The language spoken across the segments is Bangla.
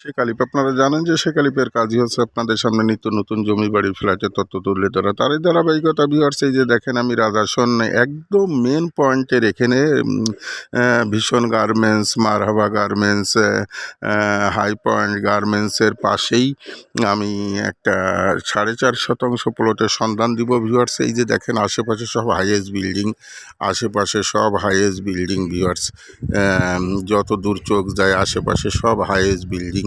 শেখ আলিপ আপনারা জানেন যে আলিপের কাজই হচ্ছে আপনাদের সামনে নিত্য নতুন জমি বাড়ি, ফ্ল্যাটের তথ্য তুলে ধরা। তারই ধারাবাহিকতা ভিউয়ার্স এই যে দেখেন আমি রাজাসন একদম মেন পয়েন্টের এখানে ভীষণ গার্মেন্টস মারহাবা গার্মেন্টস হাই পয়েন্ট গার্মেন্টসের পাশেই আমি একটা সাড়ে চার শতাংশ প্লটের সন্ধান দিব ভিউয়ার্স এই যে দেখেন আশেপাশে সব হাইয়েস্ট বিল্ডিং আশেপাশে সব হাইয়েস্ট বিল্ডিং ভিউয়ার্স যত দূর চোখ যায় আশেপাশে সব হাইয়েস্ট বিল্ডিং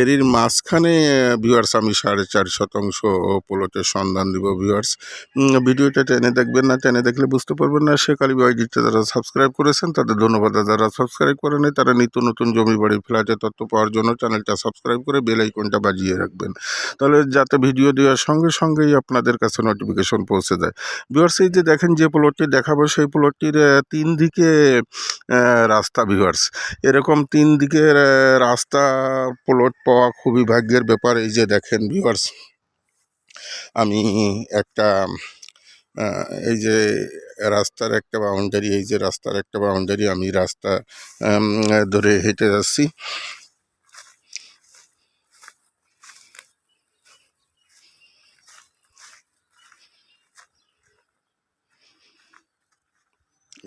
এরই মাঝখানে ভিউয়ার্স আমি সাড়ে চার শতাংশ প্লটের সন্ধান দিব ভিউয়ার্স ভিডিওটা টেনে দেখবেন না, টেনে দেখলে বুঝতে পারবেন না। সে কালী বাইডিতে যারা সাবস্ক্রাইব করেছেন, তাদের ধন্যবাদ। যারা সাবস্ক্রাইব করেনি তারা নিত্য নতুন জমি বাড়ি ফ্ল্যাটের তথ্য পাওয়ার জন্য চ্যানেলটা সাবস্ক্রাইব করে বেল আইকনটা বাজিয়ে রাখবেন। তাহলে যাতে ভিডিও দেওয়ার সঙ্গে সঙ্গেই আপনাদের কাছে নোটিফিকেশন পৌঁছে যায়। ভিউয়ার্স এই যে দেখেন যে প্লটটি দেখাবো, সেই প্লটটির তিন দিকে রাস্তা ভিউয়ার্স এরকম তিন দিকের রাস্তা প্লট পাওয়া খুবই ভাগ্যের ব্যাপার। এই যে দেখেন ভিউয়ার্স আমি একটা এই যে রাস্তার একটা বাউন্ডারি এই যে রাস্তার একটা বাউন্ডারি আমি রাস্তা ধরে হেঁটে যাচ্ছি।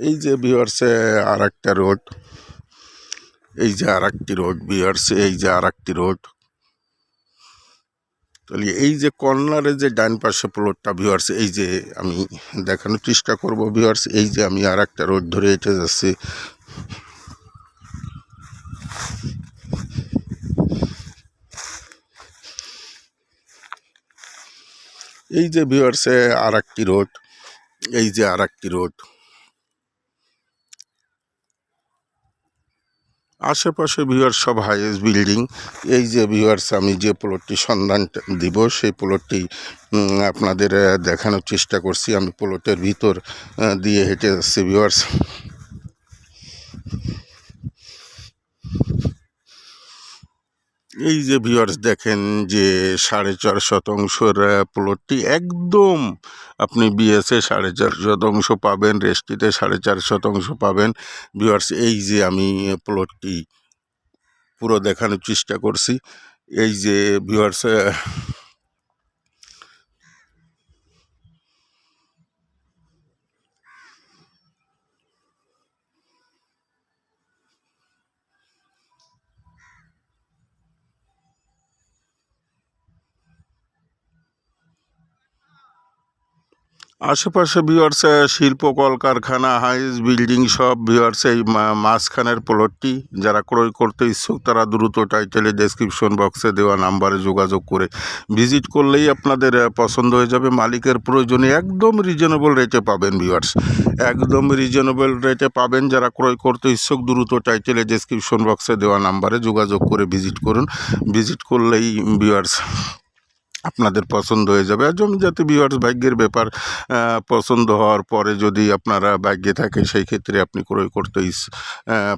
এই যে ভিউয়ার্সে আর একটা রোড এই যে আর একটি রোড ভিউয়ার্স এই যে আর একটি রোড। তাহলে এই যে কর্নারে যে ডান পাশে প্লটটা ভিউয়ার্স এই যে আমি দেখানোর চেষ্টা করব ভিউয়ার্স এই যে আমি আর একটা রোড ধরে হেঁটে যাচ্ছি। এই যে ভিউয়ার্সে আর একটি রোড, এই যে আর একটি রোড। আশেপাশে ভিউয়ার্স সব হাইয়েস্ট বিল্ডিং এই যে ভিউয়ার্স, আমি যে প্লটটি সন্ধান দিব, সেই প্লটটি আপনাদের দেখানোর চেষ্টা করছি। আমি প্লটের ভিতর দিয়ে হেঁটে যাচ্ছি ভিউয়ার্স। এই যে ভিউয়ার্স দেখেন যে সাড়ে চার শতাংশের প্লটটি একদম আপনি বিএসএ সাড়ে চার শতাংশ পাবেন রেস্টিতে সাড়ে চার শতাংশ পাবেন। ভিউয়ার্স এই যে আমি প্লটটি পুরো দেখানোর চেষ্টা করছি। এই যে ভিউয়ার্স আশেপাশে ভিউয়ার্স শিল্প, কলকারখানা, হাইস বিল্ডিং সব ভিউয়ার্স এই মাঝখানের প্লটটি যারা ক্রয় করতে ইচ্ছুক তারা দ্রুত টাইটেলে ডেসক্রিপশন বক্সে দেওয়া নাম্বারে যোগাযোগ করে ভিজিট করলেই আপনাদের পছন্দ হয়ে যাবে। মালিকের প্রয়োজনে একদম রিজনেবল রেটে পাবেন ভিউয়ার্স। একদম রিজনেবল রেটে পাবেন। যারা ক্রয় করতে ইচ্ছুক দ্রুত টাইটেলে ডেসক্রিপশন বক্সে দেওয়া নাম্বারে যোগাযোগ করে ভিজিট করুন। ভিজিট করলেই ভিউয়ার্স আপনাদের পছন্দ হয়ে যাবে। আর জমি জাতি বিভার্স ভাগ্যের ব্যাপার পছন্দ হওয়ার পরে যদি আপনারা ভাগ্যে থাকে, সেই ক্ষেত্রে আপনি ক্রয় করতে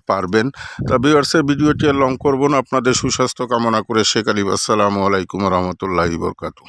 পারবেন। তা বিভার্সের ভিডিওটি আর লং করব না। আপনাদের সুস্বাস্থ্য কামনা করে শেখ আলিব আসসালামু আলাইকুম রহমতুল্লাহি বরকাতু